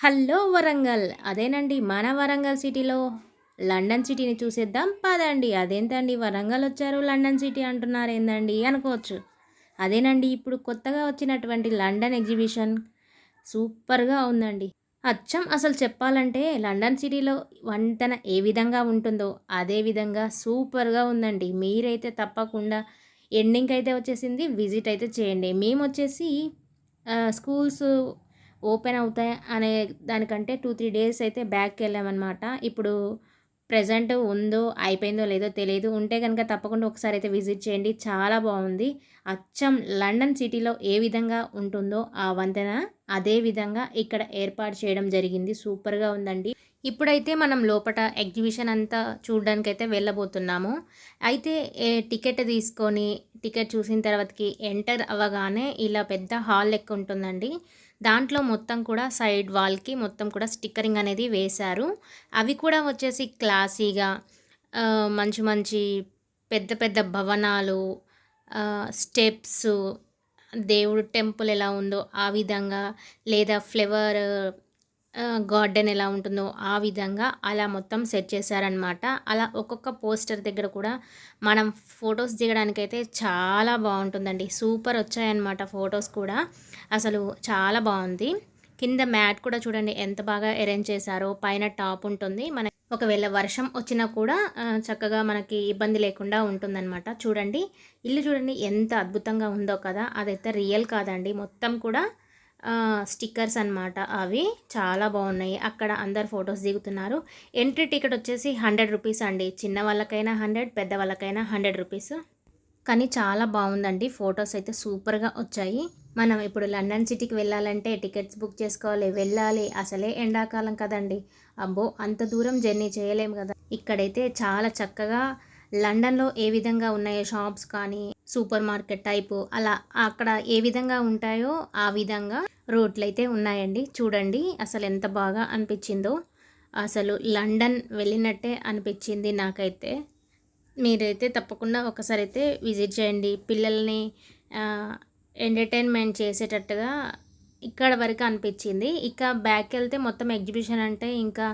Hello Warangal. అదేనండి మన వరంగల్ సిటీలో లండన్ సిటీని చూసేద్దాం. పదండి అదేంటండి వరంగల్ వచ్చారు లండన్ సిటీ అంటున్నారు ఏందండి అనుకోవచ్చు. అదేనండి ఇప్పుడు కొత్తగా వచ్చినటువంటి లండన్ ఎగ్జిబిషన్ సూపర్గా ఉందండి. అచ్చం అసలు చెప్పాలంటే లండన్ సిటీలో వంతన ఏ విధంగా ఉంటుందో అదే విధంగా సూపర్గా ఉందండి. మీరైతే తప్పకుండా ఎండింగ్ అయితే వచ్చేసింది విజిట్ అయితే చేయండి. మేము వచ్చేసి స్కూల్స్ ఓపెన్ అవుతాయి అనే దానికంటే టూ త్రీ డేస్ అయితే బ్యాక్కి వెళ్ళామన్నమాట. ఇప్పుడు ప్రజెంట్ ఉందో అయిపోయిందో లేదో తెలియదు ఉంటే కనుక తప్పకుండా ఒకసారి అయితే విజిట్ చేయండి. చాలా బాగుంది. అచ్చం లండన్ సిటీలో ఏ విధంగా ఉంటుందో ఆ వంతెన అదే విధంగా ఇక్కడ ఏర్పాటు చేయడం జరిగింది. సూపర్గా ఉందండి. ఇప్పుడైతే మనం లోపల ఎగ్జిబిషన్ అంతా చూడడానికైతే వెళ్ళబోతున్నాము. అయితే టికెట్ తీసుకొని టికెట్ చూసిన తర్వాతకి ఎంటర్ అవ్వగానే ఇలా పెద్ద హాల్ లెక్క ఉంటుందండి. దాంట్లో మొత్తం కూడా సైడ్ వాల్కి మొత్తం కూడా స్టిక్కరింగ్ అనేది వేశారు. అవి కూడా వచ్చేసి క్లాసీగా మంచి మంచి పెద్ద పెద్ద భవనాలు స్టెప్స్ దేవుడు టెంపుల్ ఎలా ఉందో ఆ విధంగా లేదా ఫ్లవర్ గార్డెన్ ఎలా ఉంటుందో ఆ విధంగా అలా మొత్తం సెట్ చేశారనమాట అలా ఒక్కొక్క పోస్టర్ దగ్గర కూడా మనం ఫొటోస్ దిగడానికైతే చాలా బాగుంటుందండి. సూపర్ వచ్చాయన్నమాట ఫొటోస్ కూడా. అసలు చాలా బాగుంది. కింద మ్యాట్ కూడా చూడండి ఎంత బాగా అరేంజ్ చేశారో పైన టాప్ ఉంటుంది. మన ఒకవేళ వర్షం వచ్చినా కూడా చక్కగా మనకి ఇబ్బంది లేకుండా ఉంటుందన్నమాట. చూడండి ఇల్లు చూడండి ఎంత అద్భుతంగా ఉందో కదా. అదైతే రియల్ కాదండి. మొత్తం కూడా స్టిక్కర్స్ అన్నమాట అవి. చాలా బాగున్నాయి. అక్కడ అందరు ఫొటోస్ దిగుతున్నారు. ఎంట్రీ టికెట్ వచ్చేసి హండ్రెడ్ రూపీస్ అండి. చిన్న వాళ్ళకైనా హండ్రెడ్ పెద్ద వాళ్ళకైనా హండ్రెడ్ రూపీస్. కానీ చాలా బాగుందండి. ఫొటోస్ అయితే సూపర్గా వచ్చాయి. మనం ఇప్పుడు లండన్ సిటీకి వెళ్ళాలంటే టికెట్స్ బుక్ చేసుకోవాలి వెళ్ళాలి. అసలే ఎండాకాలం కదండి. అబ్బో అంత దూరం జర్నీ చేయలేము కదా. ఇక్కడైతే చాలా చక్కగా లండన్లో ఏ విధంగా ఉన్నాయో షాప్స్ కానీ సూపర్ మార్కెట్ టైపు అలా అక్కడ ఏ విధంగా ఉంటాయో ఆ విధంగా రోడ్లు అయితే ఉన్నాయండి. చూడండి అసలు ఎంత బాగా అనిపించిందో. అసలు లండన్ వెళ్ళినట్టే అనిపించింది నాకైతే. మీరైతే తప్పకుండా ఒకసారి అయితే విజిట్ చేయండి. పిల్లల్ని ఎంటర్టైన్మెంట్ చేసేటట్టుగా ఇక్కడ వరకు అనిపించింది. ఇక బ్యాక్ వెళ్తే మొత్తం ఎగ్జిబిషన్ అంటే ఇంకా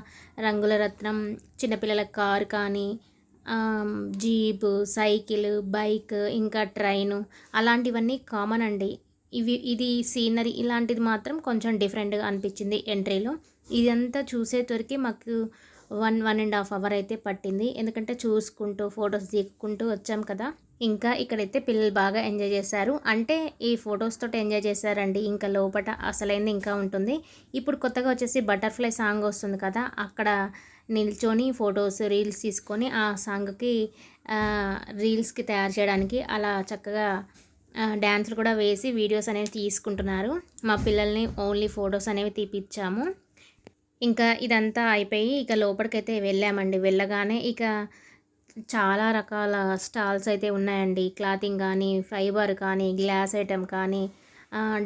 రంగుల రత్నం చిన్నపిల్లల కార్ కానీ జీపు సైకిల్ బైక్ ఇంకా ట్రైను అలాంటివన్నీ కామన్ అండి. ఇవి ఇది సీనరీ ఇలాంటిది మాత్రం కొంచెం డిఫరెంట్గా అనిపించింది ఎంట్రీలో. ఇదంతా చూసేసరికి మాకు one one and half hour అయితే పట్టింది. ఎందుకంటే చూసుకుంటూ ఫొటోస్ దిక్కుంటూ వచ్చాం కదా. ఇంకా ఇక్కడైతే పిల్లలు బాగా ఎంజాయ్ చేశారు. అంటే ఈ ఫొటోస్ తోటి ఎంజాయ్ చేశారండి. ఇంకా లోపల అసలైంది ఇంకా ఉంటుంది. ఇప్పుడు కొత్తగా వచ్చేసి బటర్ఫ్లై సాంగ్ వస్తుంది కదా అక్కడ నిల్చొని ఫొటోస్ రీల్స్ తీసుకొని ఆ సాంగ్కి రీల్స్కి తయారు చేయడానికి అలా చక్కగా డ్యాన్సులు కూడా వేసి వీడియోస్ అనేవి తీసుకుంటున్నారు. మా పిల్లల్ని ఓన్లీ ఫొటోస్ అనేవి తీపిచ్చాము. ఇంకా ఇదంతా అయిపోయి ఇక లోపలికైతే వెళ్ళామండి. వెళ్ళగానే ఇక చాలా రకాల స్టాల్స్ అయితే ఉన్నాయండి. క్లాతింగ్ కానీ ఫైబర్ కానీ గ్లాస్ ఐటెం కానీ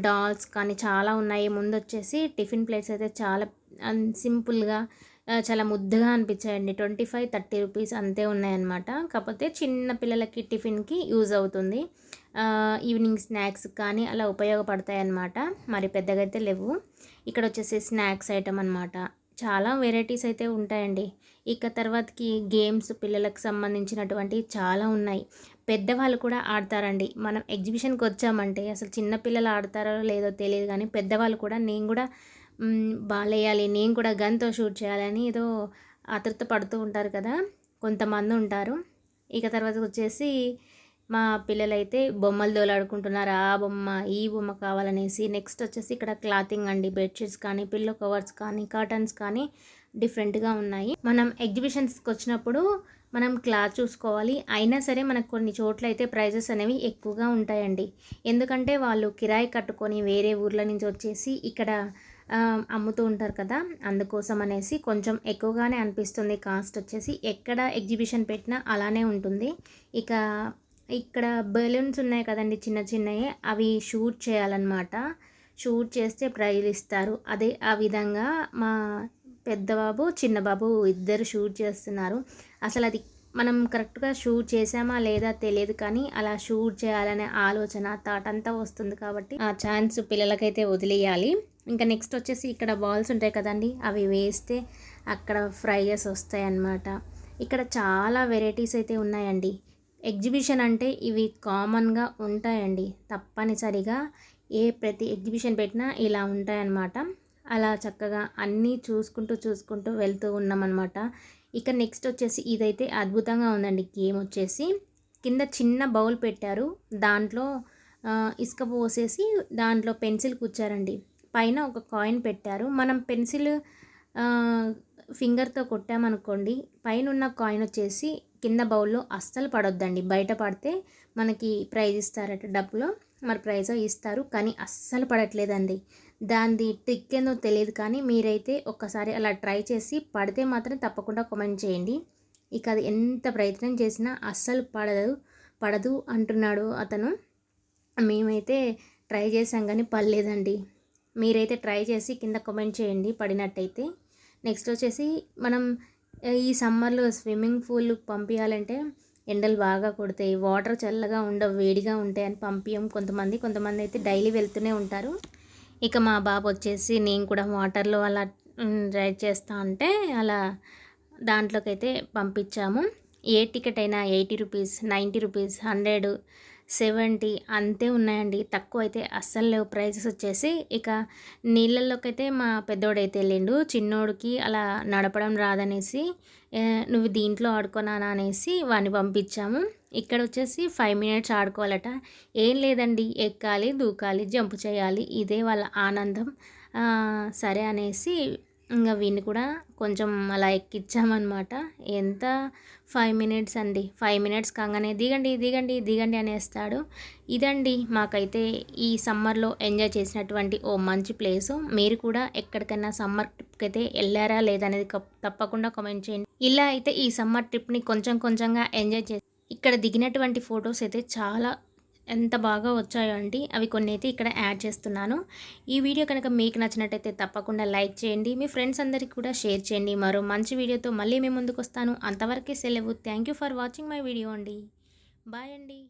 డాల్స్ కానీ చాలా ఉన్నాయి. ముందు వచ్చేసి టిఫిన్ ప్లేట్స్ అయితే చాలా సింపుల్గా చాలా ముద్దగా అనిపించాయండి. ట్వంటీ ఫైవ్ థర్టీ రూపీస్ అంతే ఉన్నాయన్నమాట. కాకపోతే చిన్న పిల్లలకి టిఫిన్కి యూజ్ అవుతుంది. ఈవినింగ్ స్నాక్స్ కానీ అలా ఉపయోగపడతాయి అన్నమాట మరి పెద్దగా అయితే లేవు. ఇక్కడ వచ్చేసి స్నాక్స్ ఐటమ్ అన్నమాట. చాలా వెరైటీస్ అయితే ఉంటాయండి. ఇక తర్వాతకి గేమ్స్ పిల్లలకు సంబంధించినటువంటి చాలా ఉన్నాయి. పెద్దవాళ్ళు కూడా ఆడతారండి. మనం ఎగ్జిబిషన్కి వచ్చామంటే అసలు చిన్నపిల్లలు ఆడతారో లేదో తెలియదు కానీ పెద్దవాళ్ళు కూడా నేను కూడా బాలేయాలి నేను కూడా గన్తో షూట్ చేయాలని ఏదో ఆతృత పడుతూ ఉంటారు కదా కొంతమంది ఉంటారు. ఇక తర్వాత వచ్చేసి మా పిల్లలైతే బొమ్మలు దోలాడుకుంటున్నారు. ఆ బొమ్మ ఈ బొమ్మ కావాలనేసి నెక్స్ట్ వచ్చేసి ఇక్కడ క్లాతింగ్ అండి. బెడ్షీట్స్ కానీ పిల్లో కవర్స్ కానీ కర్టన్స్ కానీ డిఫరెంట్గా ఉన్నాయి. మనం ఎగ్జిబిషన్స్కి వచ్చినప్పుడు మనం క్లాత్ చూసుకోవాలి. అయినా సరే మనకు కొన్ని చోట్ల అయితే ప్రైజెస్ అనేవి ఎక్కువగా ఉంటాయండి. ఎందుకంటే వాళ్ళు కిరాయి కట్టుకొని వేరే ఊర్ల నుంచి వచ్చేసి ఇక్కడ అమ్ముతూ ఉంటారు కదా. అందుకోసం అనేసి కొంచెం ఎక్కువగానే అనిపిస్తుంది. కాస్ట్ వచ్చేసి ఎక్కడ ఎగ్జిబిషన్ పెట్టినా అలానే ఉంటుంది. ఇక ఇక్కడ బెలూన్స్ ఉన్నాయి కదండి చిన్న చిన్నవి అవి షూట్ చేయాలన్నమాట. షూట్ చేస్తే ప్రైజ్ ఇస్తారు. అదే ఆ విధంగా మా పెద్దబాబు చిన్నబాబు చిన్న బాబు ఇద్దరు షూట్ చేస్తున్నారు. అసలు అది మనం కరెక్ట్గా షూట్ చేసామా లేదా తెలియదు కానీ అలా షూట్ చేయాలనే ఆలోచన థాట్ అంతా వస్తుంది కాబట్టి ఆ ఛాన్స్ పిల్లలకైతే వదిలేయాలి. ఇంకా నెక్స్ట్ వచ్చేసి ఇక్కడ బాల్స్ ఉంటాయి కదండి అవి వేస్తే అక్కడ ఫ్రైజెస్ వస్తాయి అన్నమాట ఇక్కడ చాలా వెరైటీస్ అయితే ఉన్నాయండి. ఎగ్జిబిషన్ అంటే ఇవి కామన్గా ఉంటాయండి. తప్పనిసరిగా ఏ ప్రతి ఎగ్జిబిషన్ పెట్టినా ఇలా ఉంటాయన్నమాట. అలా చక్కగా అన్నీ చూసుకుంటూ చూసుకుంటూ వెళ్తూ ఉన్నామన్నమాట. ఇక నెక్స్ట్ వచ్చేసి ఇదైతే అద్భుతంగా ఉందండి. గేమ్ వచ్చేసి కింద చిన్న బౌల్ పెట్టారు. దాంట్లో ఇసుక పోసేసి దాంట్లో పెన్సిల్ కూర్చారండి పైన ఒక కాయిన్ పెట్టారు. మనం పెన్సిల్ ఫింగర్తో కొట్టామనుకోండి పైన ఉన్న కాయిన్ వచ్చేసి కింద బౌల్లో అస్సలు పడొద్దండి. బయట పడితే మనకి ప్రైజ్ ఇస్తారట డబ్బులో. మరి ప్రైజ్ ఇస్తారు. కానీ అస్సలు పడట్లేదండి. దాని ట్రిక్ ఏందో తెలియదు కానీ మీరైతే ఒక్కసారి అలా ట్రై చేసి పడితే మాత్రం తప్పకుండా కామెంట్ చేయండి. ఇక అది ఎంత ప్రయత్నం చేసినా అస్సలు పడదు పడదు అంటున్నాడు అతను. మేమైతే ట్రై చేసాం కానీ పడలేదండి. మీరైతే ట్రై చేసి కింద కామెంట్ చేయండి పడినట్టయితే. నెక్స్ట్ వచ్చేసి మనం ఈ సమ్మర్లో స్విమ్మింగ్ పూల్ పంపించాలంటే ఎండలు బాగా కొడతాయి. వాటర్ చల్లగా ఉండవు వేడిగా ఉంటాయి అని పంపించం కొంతమంది. కొంతమంది అయితే డైలీ వెళ్తూనే ఉంటారు. ఇక మా బాబు వచ్చేసి నేను కూడా వాటర్లో అలా రైడ్ చేస్తా అంటే అలా దాంట్లోకి అయితే పంపించాము. ఏ టికెట్ అయినా eighty rupees ninety rupees hundred seventy అంతే ఉన్నాయండి. తక్కువ అయితే అస్సలు లేవు. ప్రైజెస్ వచ్చేసి ఇక నీళ్ళల్లోకి అయితే మా పెద్దోడైతే వెళ్ళిండు. చిన్నోడికి అలా నడపడం రాదనేసి నువ్వు దీంట్లో ఆడుకున్నానా అనేసి వాడిని పంపించాము. ఇక్కడ వచ్చేసి ఫైవ్ మినిట్స్ ఆడుకోవాలట. ఏం లేదండి. ఎక్కాలి దూకాలి జంప్ చేయాలి. ఇదే వాళ్ళ ఆనందం. సరే అనేసి ఇంకా వీడిని కూడా కొంచెం అలా ఎక్కించామన్నమాట ఎంత? ఫైవ్ మినిట్స్ అండి. ఫైవ్ మినిట్స్ కాగానే దిగండి దిగండి దిగండి అనేస్తాడు. ఇదండి మాకైతే ఈ సమ్మర్లో ఎంజాయ్ చేసినటువంటి ఓ మంచి ప్లేసు. మీరు కూడా ఎక్కడికైనా సమ్మర్ ట్రిప్కి అయితే వెళ్ళారా లేదనేది తప్పకుండా కామెంట్ చేయండి. ఇలా అయితే ఈ సమ్మర్ ట్రిప్ని కొంచెం కొంచెంగా ఎంజాయ్ చేసి ఇక్కడ దిగినటువంటి ఫొటోస్ అయితే చాలా ఎంత బాగా వచ్చాయో అండి అవి కొన్ని అయితే ఇక్కడ యాడ్ చేస్తున్నాను. ఈ వీడియో కనుక మీకు నచ్చినట్టయితే తప్పకుండా లైక్ చేయండి మీ ఫ్రెండ్స్ అందరికీ కూడా షేర్ చేయండి. మరో మంచి వీడియోతో మళ్ళీ మేము ముందుకు వస్తాను. అంతవరకే సెలవు. Thank you for watching my video అండి. బాయ్ అండి.